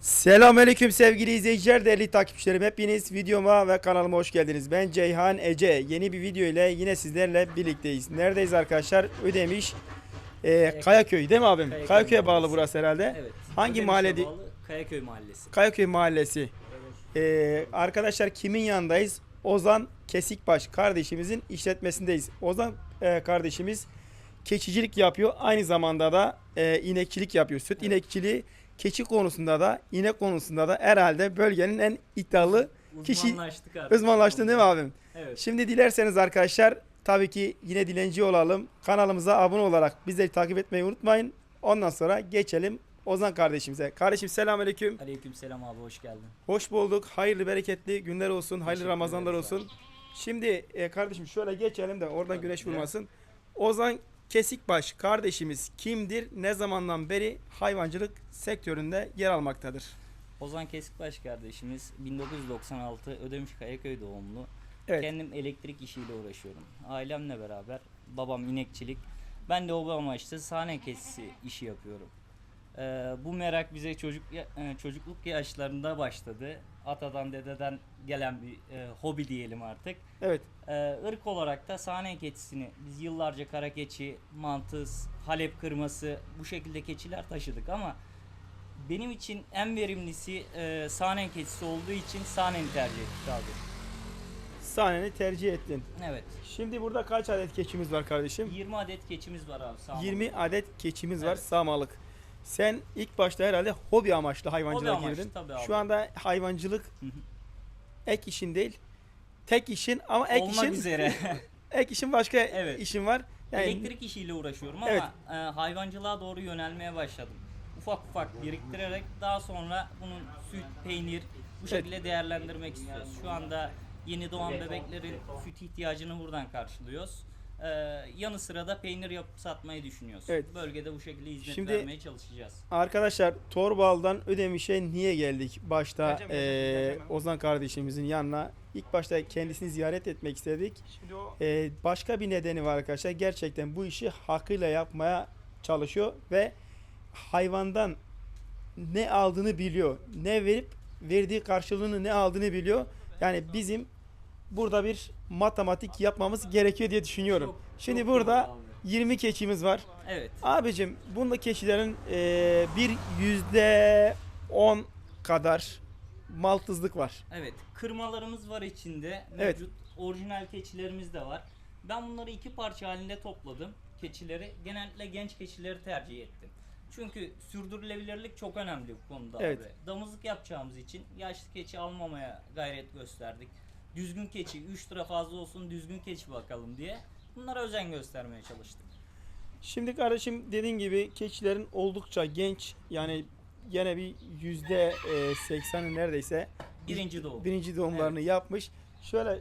Selamünaleyküm sevgili izleyiciler, değerli takipçilerim. Hepiniz videoma ve kanalıma hoş geldiniz. Ben Ceyhan Ece. Yeni bir video ile yine sizlerle birlikteyiz. Neredeyiz arkadaşlar? Ödemiş. Ee, Kayaköy değil mi abim? Kayaköy Kayaköy'e bağlı burası herhalde. Evet. Hangi Ödemiş'e mahallede- bağlı Kayaköy Mahallesi. Kayaköy Mahallesi. Ee, arkadaşlar kimin yanındayız? Ozan Kesikbaş kardeşimizin işletmesindeyiz. Ozan e, kardeşimiz keçicilik yapıyor. Aynı zamanda da e, inekçilik yapıyor. Süt inekçiliği keçi konusunda da inek konusunda da herhalde bölgenin en iddialı kişi Uzmanlaştık artık. uzmanlaştın değil mi abim? Evet. Şimdi dilerseniz arkadaşlar tabii ki yine dilenci olalım. Kanalımıza abone olarak bizleri takip etmeyi unutmayın. Ondan sonra geçelim Ozan kardeşimize. Kardeşim selamünaleyküm. Aleykümselam abi hoş geldin. Hoş bulduk. Hayırlı bereketli günler olsun. Hayırlı Teşekkür Ramazanlar ederiz olsun. Şimdi e, kardeşim şöyle geçelim de oradan güneş vurmasın. Ozan Kesikbaş kardeşimiz kimdir? Ne zamandan beri hayvancılık sektöründe yer almaktadır? Ozan Kesikbaş kardeşimiz 1996 Ödemiş Kayaköy doğumlu. Evet. Kendim elektrik işiyle uğraşıyorum. Ailemle beraber babam inekçilik. Ben de o amaçlı sahne kesisi işi yapıyorum. Ee, bu merak bize çocuk e, çocukluk yaşlarında başladı. Atadan dededen gelen bir e, hobi diyelim artık. Evet. Ee, ırk olarak da sahne keçisini biz yıllarca kara keçi, mantıs, halep kırması bu şekilde keçiler taşıdık ama benim için en verimlisi e, sahne keçisi olduğu için sahneni tercih ettik abi. Sahneni tercih ettin. Evet. Şimdi burada kaç adet keçimiz var kardeşim? 20 adet keçimiz var abi sağ olun. 20 adet keçimiz var Evet. sağmalık. Sen ilk başta herhalde hobi amaçlı hayvancılığa Hobi amaçlı girdin. tabii abi. Şu anda hayvancılık ek işin değil. Tek işin ama ek Olmak işin üzere. ek işin başka Evet. işin var. Yani Elektrik işiyle uğraşıyorum ama Evet. e, hayvancılığa doğru yönelmeye başladım. Ufak ufak biriktirerek daha sonra bunun süt, peynir bu şekilde değerlendirmek istiyoruz. Şu anda yeni doğan bebeklerin süt ihtiyacını buradan karşılıyoruz. E, yanı sıra da peynir yapıp satmayı düşünüyoruz. Evet. Bölgede bu şekilde hizmet Şimdi- vermeye çalışacağız. Arkadaşlar Torbal'dan Ödemiş'e niye geldik? Başta geleceğim. Ozan kardeşimizin yanına. İlk başta kendisini ziyaret etmek istedik. Şimdi o Eee, başka bir nedeni var arkadaşlar. Gerçekten bu işi hakkıyla yapmaya çalışıyor ve hayvandan ne aldığını biliyor. Ne verip verdiği karşılığını ne aldığını biliyor. Yani bizim burada bir matematik yapmamız gerekiyor diye düşünüyorum. Çok- Şimdi çok burada doğru abi. 20 keçimiz var. Evet. Abicim bunda keçilerin eee, bir yüzde on kadar maltızlık var. Evet, kırmalarımız var içinde. Evet. Mevcut orijinal keçilerimiz de var. Ben bunları iki parça halinde topladım. Keçileri genellikle genç keçileri tercih ettim. Çünkü sürdürülebilirlik çok önemli bu konuda Evet. abi. Damızlık yapacağımız için yaşlı keçi almamaya gayret gösterdik. Düzgün keçi 3 lira fazla olsun düzgün keçi bakalım diye bunlara özen göstermeye çalıştık. Şimdi kardeşim dediğin gibi keçilerin oldukça genç yani yine bir yüzde eee, sekseni neredeyse Birinci doğum. birinci doğumlarını yapmış. Şöyle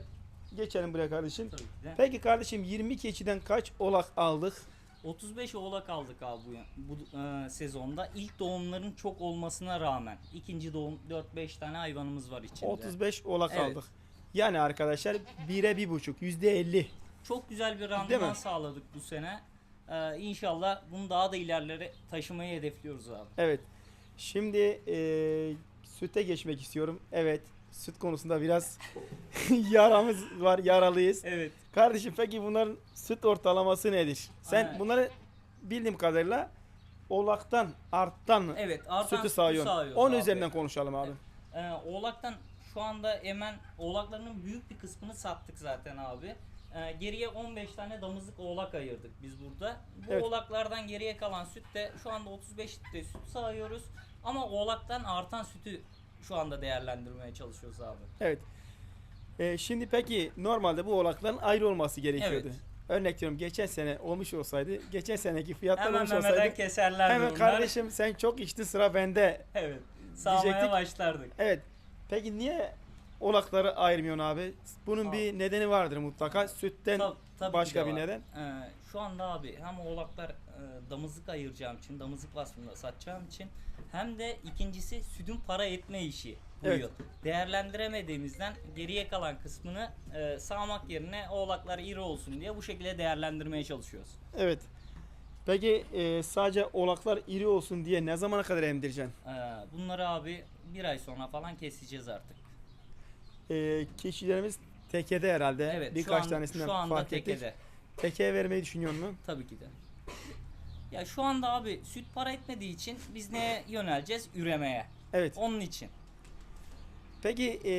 geçelim buraya kardeşim. Tabii ki de. Peki kardeşim 20 keçiden kaç olak aldık? 35 oğlak aldık abi bu, bu e, sezonda. İlk doğumların çok olmasına rağmen ikinci doğum 4-5 tane hayvanımız var içinde. 35 olak Evet. aldık. Yani arkadaşlar 1'e 1,5 yüzde 50. Çok güzel bir Değil randıman mi? sağladık bu sene. Ee, inşallah bunu daha da ilerlere taşımayı hedefliyoruz abi. Evet. Şimdi eee, süte geçmek istiyorum. Evet. Süt konusunda biraz yaramız var, yaralıyız. Evet. Kardeşim peki bunların süt ortalaması nedir? Sen Aynen. bunları bildiğim kadarıyla oğlaktan, arttan Evet, artan sütü sağıyorsun? sağıyoruz Onun abi. üzerinden konuşalım abi. Ee, oğlaktan şu anda hemen oğlaklarının büyük bir kısmını sattık zaten abi. Ee, geriye 15 tane damızlık oğlak ayırdık biz burada. Bu Evet. oğlaklardan geriye kalan süt de şu anda 35 litre süt sağıyoruz. Ama oğlaktan artan sütü şu anda değerlendirmeye çalışıyoruz abi. Evet. Ee, şimdi peki normalde bu oğlakların ayrı olması gerekiyordu. Evet. Örnek diyorum geçen sene olmuş olsaydı, geçen seneki fiyatlar Hemen olmuş olsaydı keserlerdi hemen bunlar. kardeşim sen çok içtin sıra bende. Evet. Sağmaya Diyecektik. başlardık. Evet. Peki niye oğlakları ayırmıyorsun abi? Bunun Abi. bir nedeni vardır mutlaka. Sütten Tab- tabii ki başka bir var. neden. Ee, şu anda abi hem oğlaklar e, damızlık ayıracağım için, damızlık vasfında satacağım için hem de ikincisi sütün para etme işi bu Evet. Değerlendiremediğimizden geriye kalan kısmını e, sağmak yerine oğlaklar iri olsun diye bu şekilde değerlendirmeye çalışıyoruz. Evet. Peki e, sadece oğlaklar iri olsun diye ne zamana kadar emdireceksin? Ee, bunları abi bir ay sonra falan keseceğiz artık. E, keçilerimiz tekede herhalde. Evet Birkaç şu, an, tanesinden şu anda fark ettik. tekede. Tekeye vermeyi düşünüyor musun? Tabii ki de. Ya şu anda abi süt para etmediği için biz neye yöneleceğiz? Üremeye. Evet. Onun için. Peki e,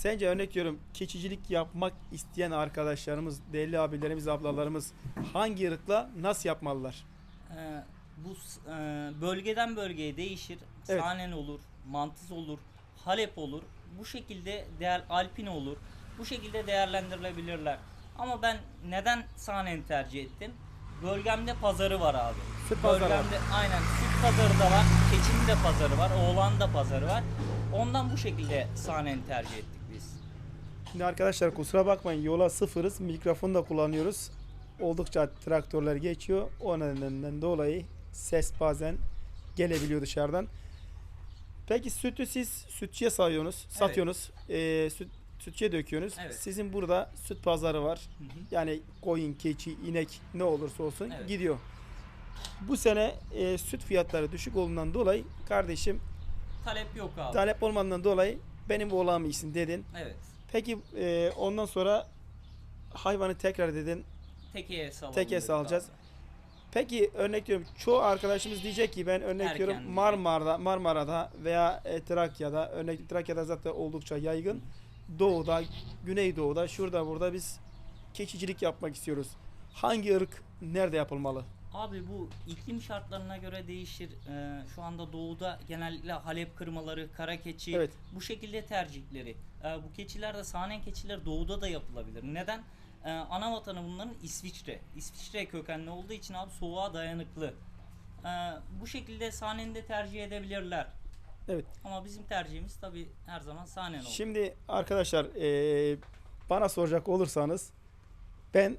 sence örnek veriyorum keçicilik yapmak isteyen arkadaşlarımız, değerli abilerimiz, ablalarımız hangi ırkla nasıl yapmalılar? Ee, bu e, bölgeden bölgeye değişir. Evet. Sanen olur, mantız olur, Halep olur. Bu şekilde değer alpin olur. Bu şekilde değerlendirilebilirler. Ama ben neden Sanen tercih ettim? Bölgemde pazarı var abi. Süt pazarı var. Bölgemde aynen süt pazarı da var, keçinin de pazarı var, oğlan da pazarı var. Ondan bu şekilde Sanen tercih ettik. Şimdi arkadaşlar kusura bakmayın yola sıfırız. Mikrofonu da kullanıyoruz. Oldukça traktörler geçiyor. O nedenden dolayı ses bazen gelebiliyor dışarıdan. Peki sütü siz sütçüye sayıyorsunuz, satıyorsunuz. Ee, süt, sütçüye döküyorsunuz. Evet. Sizin burada süt pazarı var. Hı hı. Yani koyun, keçi, inek ne olursa olsun Evet. gidiyor. Bu sene e, süt fiyatları düşük olduğundan dolayı kardeşim Talep yok abi. talep olmadığından dolayı benim oğlağım iyisin dedin. evet. Peki e, ondan sonra hayvanı tekrar dedin. Tekeye salalım. Tekeye salacağız. Peki örnek veriyorum çoğu arkadaşımız diyecek ki ben örnek Erken diyecek. Marmara'da, Marmara'da veya e, Trakya'da örnek Trakya'da zaten oldukça yaygın. Doğuda, Güneydoğu'da, şurada burada biz keçicilik yapmak istiyoruz. Hangi ırk nerede yapılmalı? Abi bu iklim şartlarına göre değişir. Ee, şu anda doğuda genellikle Halep kırmaları, kara keçi Evet. bu şekilde tercihleri. Ee, bu keçiler de sahnen keçiler doğuda da yapılabilir. Neden? Ee, ana vatanı bunların İsviçre. İsviçre kökenli olduğu için abi soğuğa dayanıklı. Ee, bu şekilde sahneni de tercih edebilirler. Evet. Ama bizim tercihimiz tabi her zaman sahnen olur. Şimdi arkadaşlar e, bana soracak olursanız ben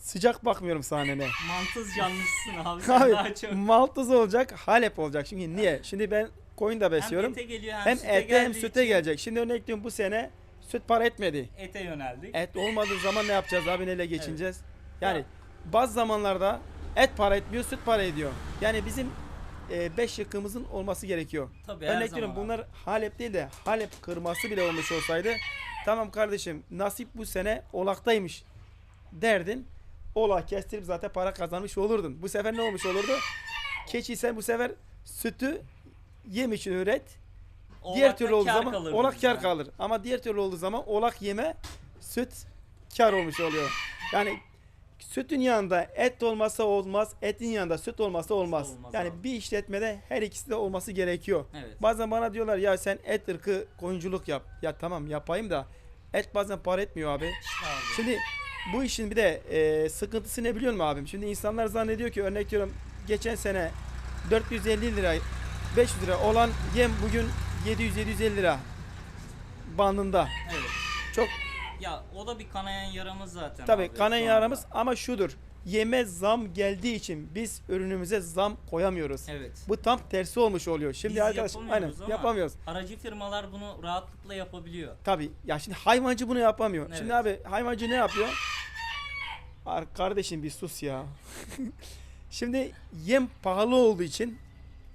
sıcak bakmıyorum sahnene. Mantız canlısısın abi. Sen Abi daha çok. Maltız olacak, Halep olacak. Çünkü niye? Şimdi ben koyun da Hem besliyorum. ete geliyor hem, Hem süte ete hem geldiği süte için gelecek. Şimdi örnek diyorum bu sene süt para etmedi. Ete yöneldik. Et olmadığı zaman ne yapacağız abi neyle geçineceğiz? Yani Ya. bazı zamanlarda et para etmiyor, süt para ediyor. Yani bizim 5 yakımızın olması gerekiyor. Tabii her Örnek veriyorum zaman bunlar Halep değil de Halep kırması bile olmuş olsaydı tamam kardeşim nasip bu sene olaktaymış derdin. Ola kestirip zaten para kazanmış olurdun. Bu sefer ne olmuş olurdu? Keçi sen bu sefer sütü yem için üret. diğer Oğlakta türlü olduğu zaman kalır olak kar kalır. Ama diğer türlü olduğu zaman olak yeme süt kar olmuş oluyor. Yani sütün yanında et olmasa olmaz, etin yanında süt olmasa olmaz. olmaz yani abi. bir işletmede her ikisi de olması gerekiyor. Evet. Bazen bana diyorlar ya sen et ırkı koyunculuk yap. Ya tamam yapayım da et bazen para etmiyor abi. Abi. Şimdi bu işin bir de e, sıkıntısı ne biliyor musun abim? Şimdi insanlar zannediyor ki örnek diyorum geçen sene 450 lira 500 lira olan yem bugün 700-750 lira bandında. Evet. Çok Ya o da bir kanayan yaramız zaten. tabii abi kanayan yaramız ama şudur. Yeme zam geldiği için biz ürünümüze zam koyamıyoruz. Evet. Bu tam tersi olmuş oluyor. Şimdi Biz arkadaş aynen yapamıyoruz. Aracı firmalar bunu rahatlıkla yapabiliyor. Tabii ya şimdi hayvancı bunu yapamıyor. Evet. Şimdi abi hayvancı ne yapıyor? Ar- kardeşim bir sus ya. şimdi yem pahalı olduğu için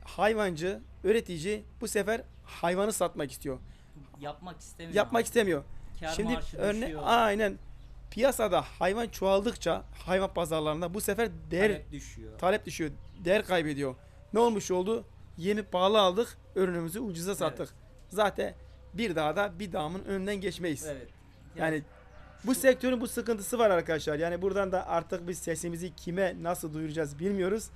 hayvancı, üretici bu sefer hayvanı satmak istiyor. Yapmak istemiyor. Yapmak abi. istemiyor. Kâr şimdi örne aynen piyasada hayvan çoğaldıkça hayvan pazarlarında bu sefer değer Talep düşüyor. talep düşüyor. Değer kaybediyor. Ne olmuş oldu? Yemi pahalı aldık, ürünümüzü ucuza sattık. Zaten bir daha da bir damın önünden geçmeyiz. Evet. Yani bu sektörün bu sıkıntısı var arkadaşlar. Yani buradan da artık biz sesimizi kime nasıl duyuracağız bilmiyoruz.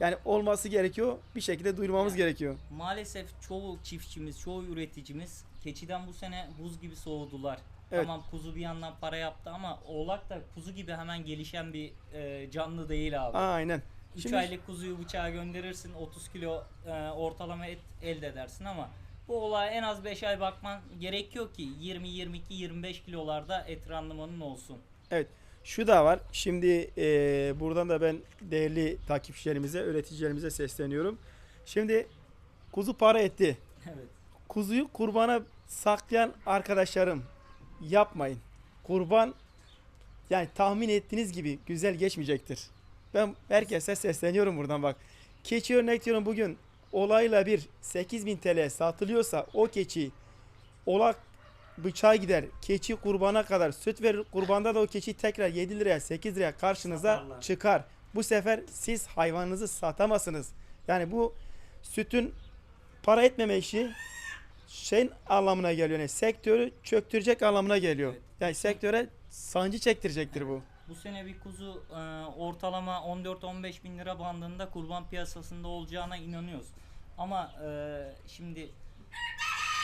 Yani olması gerekiyor. Bir şekilde duyurmamız Yani. gerekiyor. Maalesef çoğu çiftçimiz, çoğu üreticimiz keçiden bu sene buz gibi soğudular. Evet. Tamam kuzu bir yandan para yaptı ama oğlak da kuzu gibi hemen gelişen bir e, canlı değil abi. Aynen. 3 Şimdi- aylık kuzuyu bıçağa gönderirsin 30 kilo e, ortalama et elde edersin ama bu olaya en az 5 ay bakman gerekiyor ki 20 22 25 kilolarda et randımanın olsun. Evet. Şu da var. Şimdi eee, buradan da ben değerli takipçilerimize, üreticilerimize sesleniyorum. Şimdi kuzu para etti. Evet. Kuzuyu kurbana saklayan arkadaşlarım yapmayın. Kurban yani tahmin ettiğiniz gibi güzel geçmeyecektir. Ben herkese sesleniyorum buradan bak. Keçi örnek diyorum bugün olayla bir 8000 TL satılıyorsa o keçi olak bıçağa gider. Keçi kurbana kadar süt verir. Kurbanda da o keçi tekrar 7 liraya 8 liraya karşınıza Satarlar. çıkar. Bu sefer siz hayvanınızı satamazsınız. Yani bu sütün para etmeme işi şeyin anlamına geliyor. Yani sektörü çöktürecek anlamına geliyor. Evet. Yani sektöre sancı çektirecektir bu. Bu sene bir kuzu e, ortalama 14-15 bin lira bandında kurban piyasasında olacağına inanıyoruz. Ama e, şimdi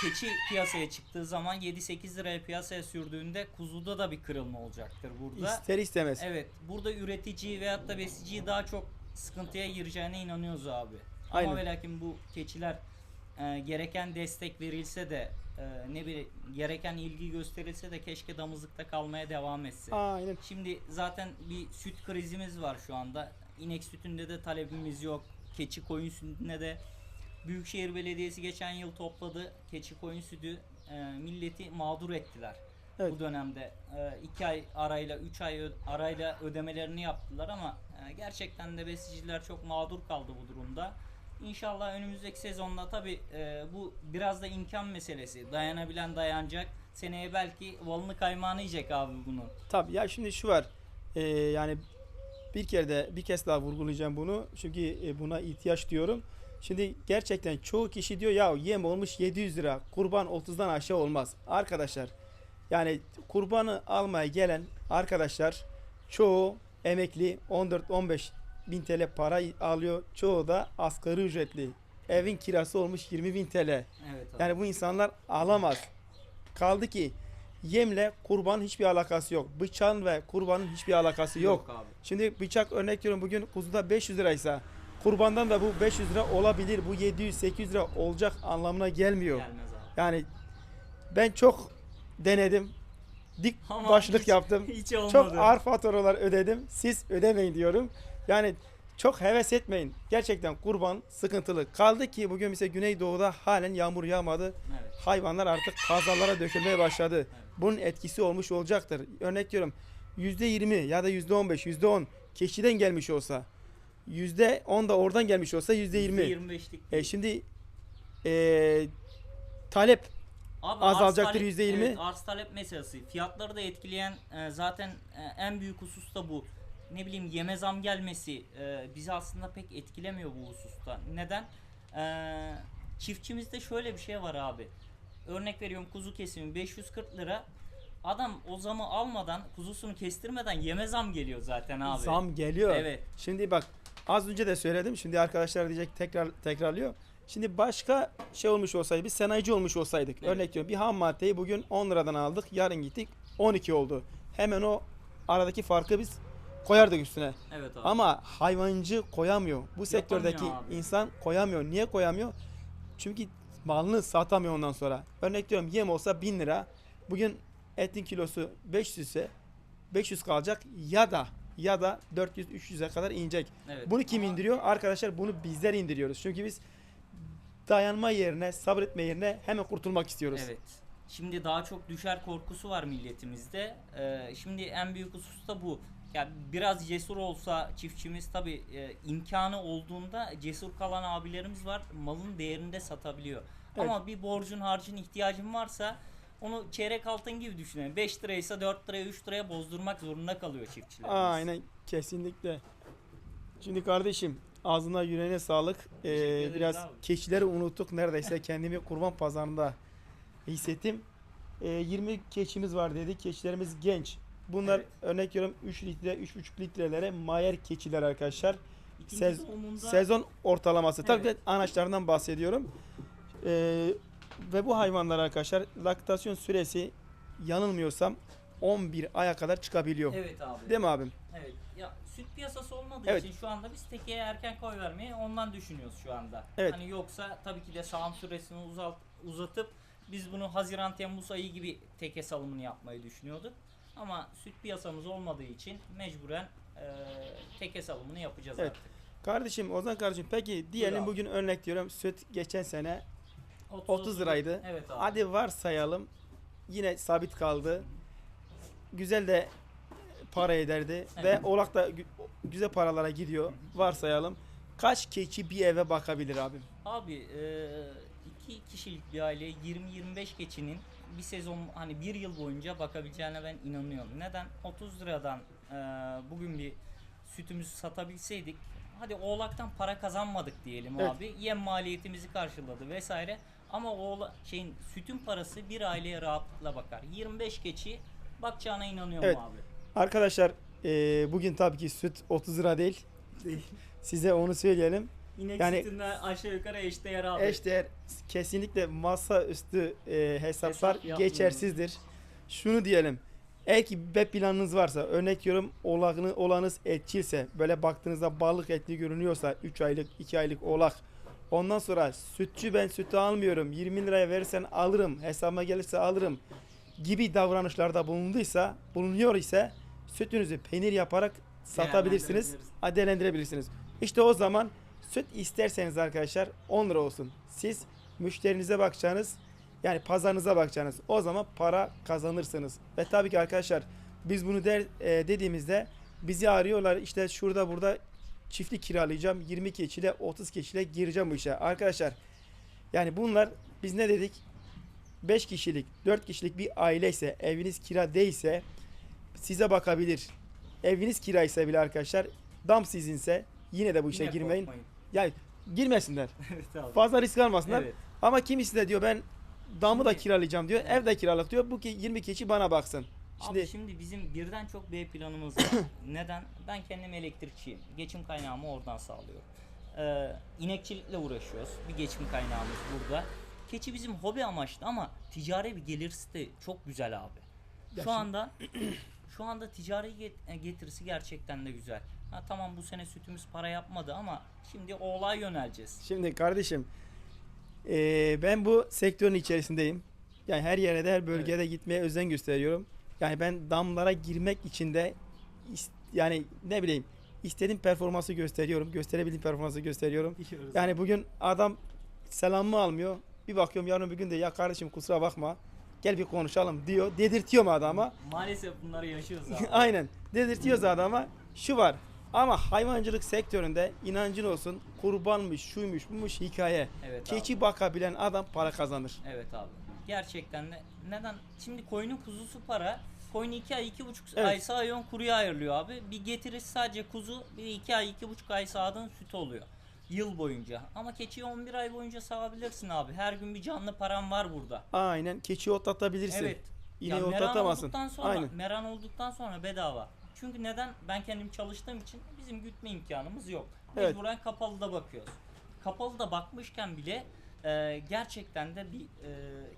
keçi piyasaya çıktığı zaman 7-8 liraya piyasaya sürdüğünde kuzuda da bir kırılma olacaktır burada. İster istemez. Evet burada üretici veyahut da besiciyi daha çok sıkıntıya gireceğine inanıyoruz abi. Aynen. Ama ve lakin bu keçiler e, gereken destek verilse de e, ne bileyim gereken ilgi gösterilse de keşke damızlıkta kalmaya devam etse. Aynen. Şimdi zaten bir süt krizimiz var şu anda. İnek sütünde de talebimiz yok. Keçi koyun sütünde de Büyükşehir Belediyesi geçen yıl topladı. Keçi koyun sütü e, milleti mağdur ettiler. Evet. Bu dönemde 2 ay arayla 3 ay arayla ödemelerini yaptılar ama e, gerçekten de besiciler çok mağdur kaldı bu durumda. İnşallah önümüzdeki sezonda tabi bu biraz da imkan meselesi. Dayanabilen dayanacak. Seneye belki balını kaymağını yiyecek abi bunu. Tabii ya şimdi şu var. Ee, yani bir kere de bir kez daha vurgulayacağım bunu. Çünkü e, buna ihtiyaç diyorum. Şimdi gerçekten çoğu kişi diyor ya yem olmuş 700 lira. Kurban 30'dan aşağı olmaz. Arkadaşlar yani kurbanı almaya gelen arkadaşlar çoğu emekli 14-15 bin TL para alıyor. Çoğu da asgari ücretli. Evin kirası olmuş 20 bin TL. Evet abi. Yani bu insanlar alamaz. Kaldı ki yemle kurbanın hiçbir alakası yok. Bıçağın ve kurbanın hiçbir alakası yok. abi. Şimdi bıçak örnek veriyorum bugün kuzuda 500 liraysa kurbandan da bu 500 lira olabilir. Bu 700-800 lira olacak anlamına gelmiyor. Gelmez abi. Yani ben çok denedim. Dik Ama başlık hiç- yaptım. Hiç olmadı. Çok ağır faturalar ödedim. Siz ödemeyin diyorum. Yani çok heves etmeyin. Gerçekten kurban sıkıntılı. Kaldı ki bugün mesela Güneydoğu'da halen yağmur yağmadı. Evet. Hayvanlar artık kazalara dökülmeye başladı. Bunun etkisi olmuş olacaktır. Örnek diyorum %20 ya da %15, %10 keçiden gelmiş olsa %10 da oradan gelmiş olsa %20. %25'lik. E şimdi e, talep Abi azalacaktır arz talep- %20. Evet, arz talep meselesi. Fiyatları da etkileyen e, zaten e, en büyük husus da bu. Ne bileyim yeme zam gelmesi e, bizi aslında pek etkilemiyor bu hususta. Neden? E, çiftçimizde şöyle bir şey var abi. Örnek veriyorum kuzu kesimi 540 lira. Adam o zamı almadan kuzusunu kestirmeden yeme zam geliyor zaten abi. zam geliyor. Evet. Şimdi bak az önce de söyledim. Şimdi arkadaşlar diyecek tekrar tekrarlıyor. Şimdi başka şey olmuş olsaydı biz sanayici olmuş olsaydık. Evet. Örnek diyorum bir ham maddeyi bugün 10 liradan aldık. Yarın gittik 12 oldu. Hemen o aradaki farkı biz koyardık üstüne. Evet abi. Ama hayvancı koyamıyor. Bu sektördeki abi. insan koyamıyor. Niye koyamıyor? Çünkü malını satamıyor ondan sonra. Örnek diyorum yem olsa 1000 lira. Bugün etin kilosu 500 ise 500 kalacak ya da ya da 400-300'e kadar inecek. Evet. Bunu kim Ama- indiriyor? Arkadaşlar bunu bizler indiriyoruz. Çünkü biz dayanma yerine, sabretme yerine hemen kurtulmak istiyoruz. Evet. Şimdi daha çok düşer korkusu var milletimizde. Ee, şimdi en büyük husus da bu. Ya biraz cesur olsa çiftçimiz tabi imkanı olduğunda cesur kalan abilerimiz var. Malın değerinde satabiliyor. Evet. Ama bir borcun harcın ihtiyacın varsa onu çeyrek altın gibi düşünün. 5 liraysa 4 liraya 3 liraya bozdurmak zorunda kalıyor çiftçilerimiz. Aynen kesinlikle. Şimdi kardeşim ağzına yüreğine sağlık. Ee, biraz abi. keçileri unuttuk. Neredeyse kendimi kurban pazarında hissettim. Ee, 20 keçimiz var dedik. Keçilerimiz genç. Bunlar Evet. örnek veriyorum 3 litre, 3,5 litrelere mayer keçiler arkadaşlar. Sez- Sezon ortalaması. Tabii Evet. ki anaçlarından bahsediyorum. Ee, ve bu hayvanlar arkadaşlar laktasyon süresi yanılmıyorsam 11 aya kadar çıkabiliyor. Evet abi. Değil mi abim? Evet. Ya süt piyasası olmadığı Evet. için şu anda biz tekeye erken koy vermeyi ondan düşünüyoruz şu anda. Evet. Hani yoksa tabii ki de sağım süresini uzalt, uzatıp biz bunu Haziran Temmuz ayı gibi teke salımını yapmayı düşünüyorduk. Ama süt piyasamız olmadığı için mecburen e, teke salımını yapacağız Evet. artık. Kardeşim Ozan kardeşim peki diyelim abi. bugün örnek diyorum süt geçen sene 30, 30 liraydı. Evet abi. Hadi varsayalım yine sabit kaldı. Güzel de para ederdi ve Evet. oğlak da güzel paralara gidiyor. Varsayalım. Kaç keçi bir eve bakabilir abim? Abi e, iki kişilik bir aileye 20-25 keçinin bir sezon hani bir yıl boyunca bakabileceğine ben inanıyorum. Neden? 30 liradan e, bugün bir sütümüzü satabilseydik hadi oğlaktan para kazanmadık diyelim Evet. abi. Yem maliyetimizi karşıladı vesaire. Ama oğla, şeyin sütün parası bir aileye rahatlıkla bakar. 25 keçi bakacağına inanıyorum Evet. abi. Arkadaşlar eee, bugün tabii ki süt 30 lira değil. Size onu söyleyelim. İnek Yani- sütünden aşağı yukarı eşdeğer abi. Eşdeğer kesinlikle masa üstü e, hesaplar Hesap geçersizdir. Şunu diyelim. Eğer ki B planınız varsa örnek diyorum oğlağını, olanız etçilse böyle baktığınızda balık etli görünüyorsa 3 aylık 2 aylık oğlak ondan sonra sütçü ben sütü almıyorum 20 liraya verirsen alırım hesabıma gelirse alırım gibi bulunduysa bulunuyor ise sütünüzü peynir yaparak satabilirsiniz değerlendirebilirsiniz. İşte o zaman süt isterseniz arkadaşlar 10 lira olsun. Siz müşterinize bakacağınız yani pazarınıza bakacağınız o zaman para kazanırsınız. Ve tabii ki arkadaşlar biz bunu der, e, dediğimizde bizi arıyorlar işte şurada burada çiftlik kiralayacağım 20 keçiyle 30 keçiyle gireceğim bu işe. Arkadaşlar yani bunlar biz ne dedik? 5 kişilik 4 kişilik bir aile ise eviniz kira değilse size bakabilir. Eviniz kiraysa bile arkadaşlar dam sizinse yine de bu işe Yine girmeyin. korkmayın. Yani girmesinler. evet abi. Fazla risk almasınlar. Evet. Ama kimisi de diyor ben damı da kiralayacağım diyor. Ev de kiralık diyor. Bu ki 20 keçi bana baksın. Şimdi Abi şimdi bizim birden çok B planımız var. Neden? Ben kendim elektrikçiyim. Geçim kaynağımı oradan sağlıyorum. Ee, inekçilikle uğraşıyoruz. Bir geçim kaynağımız burada. Keçi bizim hobi amaçlı ama ticari bir gelirisi de çok güzel abi. Şu anda şu anda ticari get- e, getirisi gerçekten de güzel. Ha tamam bu sene sütümüz para yapmadı ama şimdi oğlağa yöneleceğiz. Şimdi kardeşim eee, ben bu sektörün içerisindeyim. Yani her yere de her bölgede gitmeye özen gösteriyorum. Yani ben damlara girmek için de yani ne bileyim istediğim performansı gösteriyorum. Gösterebildiğim performansı gösteriyorum. Yani bugün adam selamımı almıyor. Bir bakıyorum yarın bir gün de ya kardeşim kusura bakma. Gel bir konuşalım diyor. Dedirtiyorum adama. Maalesef bunları yaşıyoruz abi. Aynen. Dedirtiyoruz adama. Şu var. Ama hayvancılık sektöründe inancın olsun kurbanmış, şuymuş, buymuş hikaye. Evet Keçi bakabilen adam para kazanır. Evet abi. Gerçekten de neden? Şimdi koyunun kuzusu para. Koyun 2 ay 2,5 Evet. ay sağıyorsun kuruya ayırılıyor abi. Bir getirisi sadece kuzu bir 2 ay 2,5 ay sağdığın süt oluyor. Yıl boyunca. Ama keçiyi 11 ay boyunca sağabilirsin abi. Her gün bir canlı param var burada. Aynen. Keçi otlatabilirsin. Evet. İneği otlatamazsın. olduktan sonra, Aynen. meran olduktan sonra bedava. Çünkü neden? Ben kendim çalıştığım için bizim gütme imkanımız yok. Evet. Mecburen kapalıda bakıyoruz. Kapalıda bakmışken bile e, gerçekten de bir e,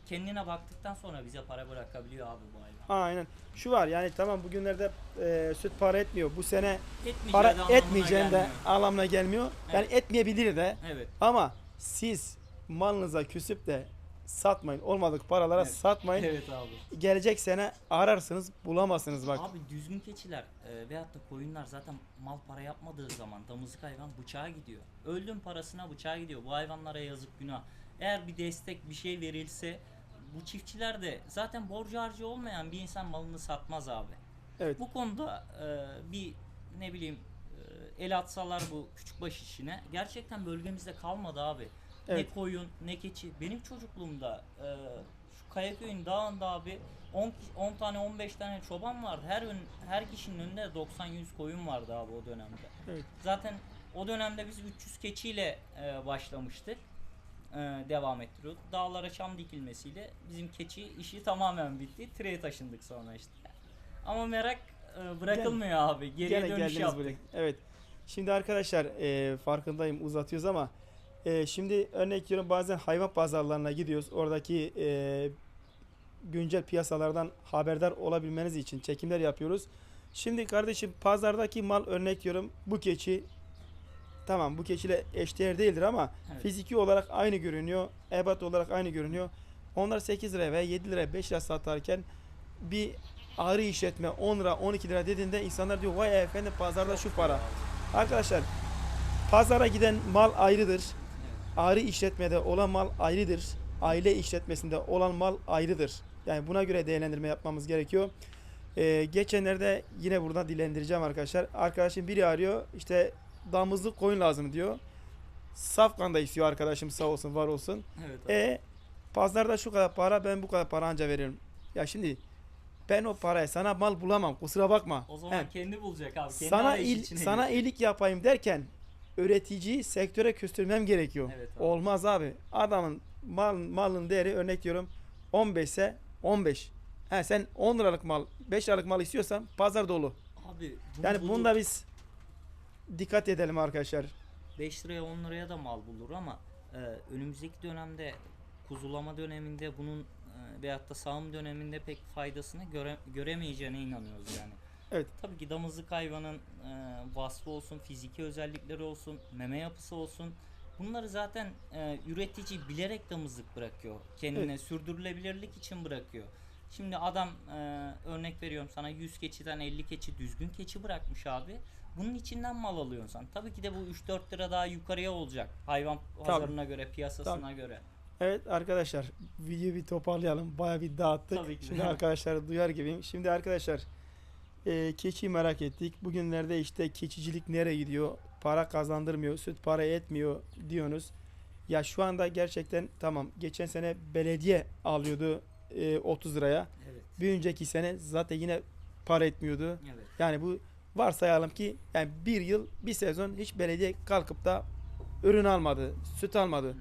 kendine baktıktan sonra bize para bırakabiliyor abi bu hayvan. Aynen. Şu var yani tamam bugünlerde e, süt para etmiyor. Bu sene Etmeyeceği para de anlamına etmeyeceğim de gelmiyor. anlamına gelmiyor. Yani Evet. etmeyebilir de. Evet. Ama siz malınıza küsüp de satmayın. Olmadık paralara Evet. satmayın. Evet abi. Gelecek sene ararsınız bulamazsınız bak. Abi düzgün keçiler e, veyahut da koyunlar zaten mal para yapmadığı zaman damızlık hayvan bıçağa gidiyor. Öldüm parasına bıçağa gidiyor. Bu hayvanlara yazık günah. Eğer bir destek bir şey verilse bu çiftçiler de zaten borcu harcı olmayan bir insan malını satmaz abi. Evet. Bu konuda e, bir ne bileyim e, el atsalar bu küçükbaş işine gerçekten bölgemizde kalmadı abi. Evet. Ne koyun ne keçi. Benim çocukluğumda e, şu Kayaköy'ün dağında abi 10, ki- 10 tane 15 tane çoban vardı. Her ön, her kişinin önünde 90-100 koyun vardı abi o dönemde. Evet. Zaten o dönemde biz 300 keçiyle e, başlamıştık. E, devam ettiriyorduk. Dağlara çam dikilmesiyle bizim keçi işi tamamen bitti. Tire'ye taşındık sonra işte. Ama merak e, bırakılmıyor abi. Geriye dönüş yaptık. buraya. Evet. Şimdi arkadaşlar e, farkındayım uzatıyoruz ama e, şimdi örnek veriyorum bazen hayvan pazarlarına gidiyoruz. Oradaki e, güncel piyasalardan haberdar olabilmeniz için çekimler yapıyoruz. Şimdi kardeşim pazardaki mal örnek veriyorum bu keçi tamam bu keçiyle eşdeğer değildir ama Evet. fiziki olarak aynı görünüyor. Ebat olarak aynı görünüyor. Onlar 8 liraya veya 7 liraya 5 lira satarken bir ağrı işletme 10 lira 12 lira dediğinde insanlar diyor vay efendim pazarda şu para. Arkadaşlar pazara giden mal ayrıdır. Ağrı işletmede olan mal ayrıdır. Aile işletmesinde olan mal ayrıdır. Yani buna göre değerlendirme yapmamız gerekiyor. Ee, geçenlerde yine burada dilendireceğim arkadaşlar. Arkadaşım biri arıyor işte damızlık koyun lazım diyor. Safkan da istiyor arkadaşım sağ olsun var olsun. Evet abi. E pazarda şu kadar para ben bu kadar para anca veririm. Ya şimdi ben o paraya sana mal bulamam kusura bakma. o zaman He. kendi bulacak abi. Kendi sana il, sana iyilik yapayım derken üreticiyi sektöre küstürmem gerekiyor. Evet abi. Olmaz abi. Adamın mal, malın değeri örnek diyorum 15 ise 15. He sen 10 liralık mal 5 liralık mal istiyorsan pazar dolu. Abi bunu Yani bulur. bunda biz dikkat edelim arkadaşlar. 5 liraya 10 liraya da mal bulur ama e, önümüzdeki dönemde kuzulama döneminde bunun e, veyahut da sağım döneminde pek faydasını göre, göremeyeceğine inanıyoruz yani. Evet. Tabii ki damızlık hayvanın e, vasfı olsun, fiziki özellikleri olsun, meme yapısı olsun. Bunları zaten e, üretici bilerek damızlık bırakıyor. Kendine sürdürülebilirlik için bırakıyor. Şimdi adam e, örnek veriyorum sana 100 keçiden 50 keçi düzgün keçi bırakmış abi. Bunun içinden mal alıyorsun sen. Tabii ki de bu 3-4 lira daha yukarıya olacak. Hayvan pazarına göre, piyasasına göre. Evet arkadaşlar videoyu bir toparlayalım. Baya bir dağıttık. Tabii ki. Şimdi arkadaşlar duyar gibiyim. Şimdi arkadaşlar e, keçiyi merak ettik. Bugünlerde işte keçicilik nereye gidiyor? Para kazandırmıyor, süt para etmiyor diyorsunuz. Ya şu anda gerçekten tamam. Geçen sene belediye alıyordu e, 30 liraya. Evet. Bir önceki sene zaten yine para etmiyordu. Evet. Yani bu varsayalım ki yani bir yıl bir sezon hiç belediye kalkıp da ürün almadı, süt almadı.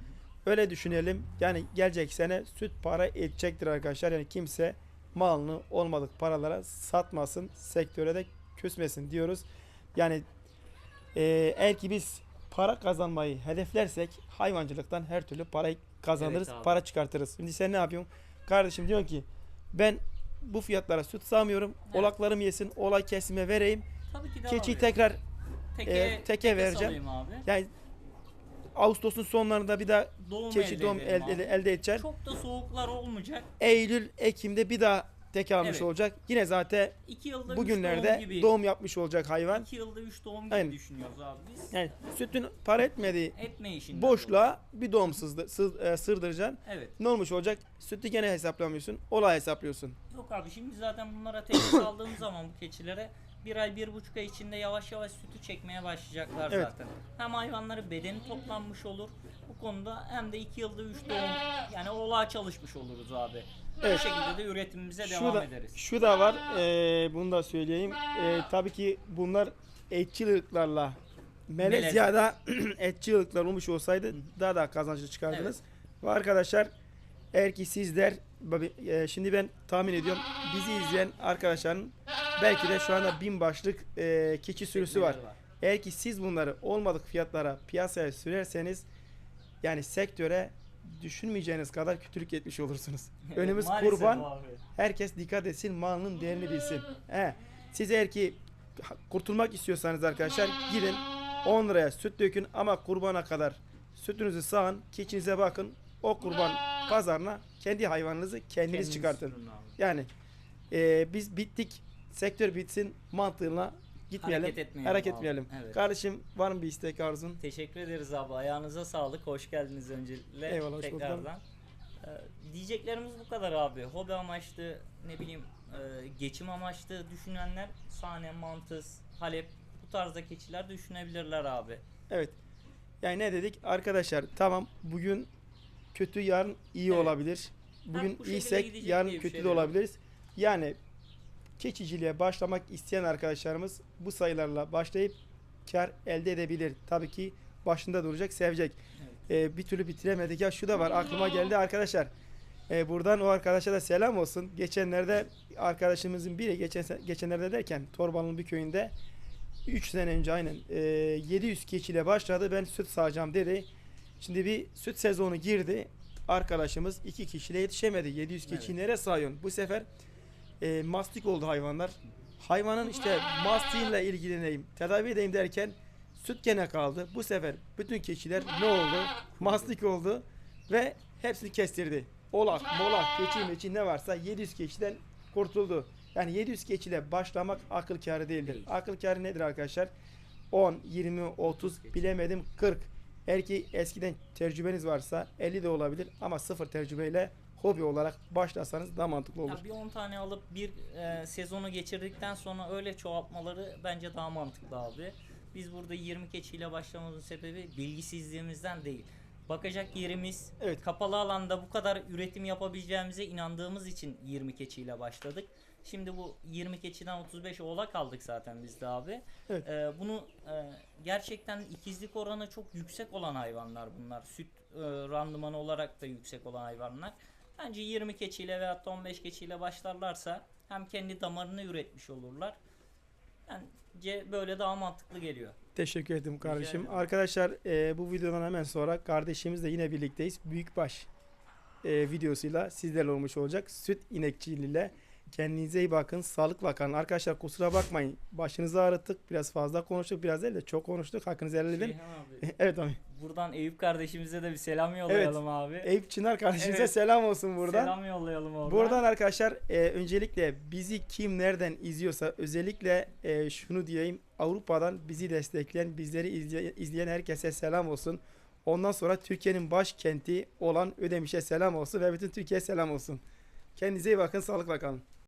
Öyle düşünelim. Yani gelecek sene süt para edecektir arkadaşlar. Yani kimse malını olmadık paralara satmasın, sektöre de küsmesin diyoruz. Yani e, eğer ki biz para kazanmayı hedeflersek hayvancılıktan her türlü parayı kazanırız, Evet abi. para çıkartırız. Şimdi sen ne yapıyorsun? Kardeşim diyorsun ki ben bu fiyatlara süt sağmıyorum. Evet. Olaklarım yesin, olay kesime vereyim. Tabii ki Keçiyi tekrar teke, e, teke vereceğim. salayım abi. yani Ağustos'un sonlarında bir daha Doğum keçi elde doğum edelim elde, abi. elde edeceksin. Çok da soğuklar olmayacak. Eylül, Ekim'de bir daha tek almış Evet. olacak. Yine zaten 2 yılda 3 bugünlerde doğum gibi. doğum yapmış olacak hayvan. 2 yılda 3 doğum gibi Aynen. düşünüyoruz abi biz. Yani sütün para etmediği Etme işinden boşluğa bir doğum sızdı, sız, e, sırdıracaksın. dolayı. Evet. Ne olmuş olacak? Sütü gene hesaplamıyorsun. Olay hesaplıyorsun. Yok abi şimdi zaten bunlara teşhis aldığımız zaman bu keçilere bir ay bir buçuk ay içinde yavaş yavaş sütü çekmeye başlayacaklar Evet. zaten. Hem hayvanların bedeni toplanmış olur bu konuda hem de 2 yılda 3 doğum yani oğlağa çalışmış oluruz abi. Evet. Bu şekilde de üretimimize Şu devam da, ederiz. şu da var. e, bunu da söyleyeyim. E, tabii ki bunlar etçil ırklarla melez ya da etçil ırklar olmuş olsaydı daha da kazançlı çıkardınız. Ve arkadaşlar eğer ki sizler e, şimdi ben tahmin ediyorum bizi izleyen arkadaşların belki de şu anda bin başlık e, keçi sürüsü var. Eğer ki siz bunları olmadık fiyatlara piyasaya sürerseniz yani sektöre düşünmeyeceğiniz kadar kötülük etmiş olursunuz. Önümüz kurban. abi. Herkes dikkat etsin, malının değerini bilsin. He. Siz eğer ki kurtulmak istiyorsanız arkadaşlar gidin 10 liraya süt dökün ama kurbana kadar sütünüzü sağın, keçinize bakın. O kurban pazarına kendi hayvanınızı kendiniz, Kendiniz çıkartın. Yani e, biz bittik, sektör bitsin mantığına gitmeyelim, Hareket etmeyelim hareket abi. etmeyelim. Evet. Kardeşim var mı bir istek arzun? Teşekkür ederiz abi. Ayağınıza sağlık. Hoş geldiniz öncelikle. Eyvallah. Tekrardan. Ee, diyeceklerimiz bu kadar abi. Hobi amaçlı ne bileyim e, geçim amaçlı düşünenler sahne, mantıs, halep bu tarzda keçiler düşünebilirler abi. Evet. Yani ne dedik? Arkadaşlar tamam bugün kötü yarın iyi Evet. olabilir. Bugün bu şekilde iyiysek yarın kötü şey de olabiliriz. Yani keçiciliğe başlamak isteyen arkadaşlarımız bu sayılarla başlayıp kar elde edebilir. Tabii ki başında duracak, sevecek. Ee, bir türlü bitiremedik. Ya şu da var aklıma geldi arkadaşlar. Ee, buradan o arkadaşa da selam olsun. Geçenlerde arkadaşımızın biri geçen geçenlerde derken Torbalı'nın bir köyünde 3 sene önce aynen e, 700 keçiyle başladı. Ben süt sağacağım dedi. Şimdi bir süt sezonu girdi. Arkadaşımız iki kişiyle yetişemedi. 700 keçiyi nereye sağıyorsun? Bu sefer e, mastik oldu hayvanlar. Hayvanın işte mastiğinle ilgileneyim, tedavi edeyim derken süt gene kaldı. Bu sefer bütün keçiler ne oldu? Mastik oldu ve hepsini kestirdi. Olak, molak, keçi meçi ne varsa 700 keçiden kurtuldu. Yani 700 keçiyle başlamak akıl kârı değildir. Değil. Akıl kârı nedir arkadaşlar? 10, 20, 30, bilemedim 40. Eğer ki eskiden tecrübeniz varsa 50 de olabilir ama sıfır tecrübeyle hobi olarak başlasanız daha mantıklı olur. Ya bir 10 tane alıp bir e, sezonu geçirdikten sonra öyle çoğaltmaları bence daha mantıklı abi. Biz burada 20 keçiyle başlamamızın sebebi bilgisizliğimizden değil. Bakacak yerimiz Evet. kapalı alanda bu kadar üretim yapabileceğimize inandığımız için 20 keçiyle başladık. Şimdi bu 20 keçiden 35 oğlak aldık zaten biz de abi. Evet. E, bunu e, gerçekten ikizlik oranı çok yüksek olan hayvanlar bunlar. Süt e, randımanı olarak da yüksek olan hayvanlar. Bence 20 keçiyle da 15 keçiyle başlarlarsa hem kendi damarını üretmiş olurlar. Bence böyle daha mantıklı geliyor. Teşekkür ederim kardeşim. ederim. Arkadaşlar e, bu videodan hemen sonra kardeşimizle yine birlikteyiz. Büyükbaş e, videosuyla sizlerle olmuş olacak. Süt inekçiliğiyle kendinize iyi bakın. Sağlıkla kalın. Arkadaşlar kusura bakmayın. Başınızı ağrıttık. Biraz fazla konuştuk. Biraz değil de çok konuştuk. Hakkınızı helal edin. Abi, evet abi. buradan Eyüp kardeşimize de bir selam yollayalım abi. Eyüp Çınar kardeşimize Evet. selam olsun buradan. Selam yollayalım oradan. Buradan arkadaşlar e, öncelikle bizi kim nereden izliyorsa özellikle e, şunu diyeyim Avrupa'dan bizi destekleyen bizleri izle- izleyen herkese selam olsun. Ondan sonra Türkiye'nin başkenti olan Ödemiş'e selam olsun ve bütün Türkiye'ye selam olsun. Kendinize iyi bakın sağlıkla kalın.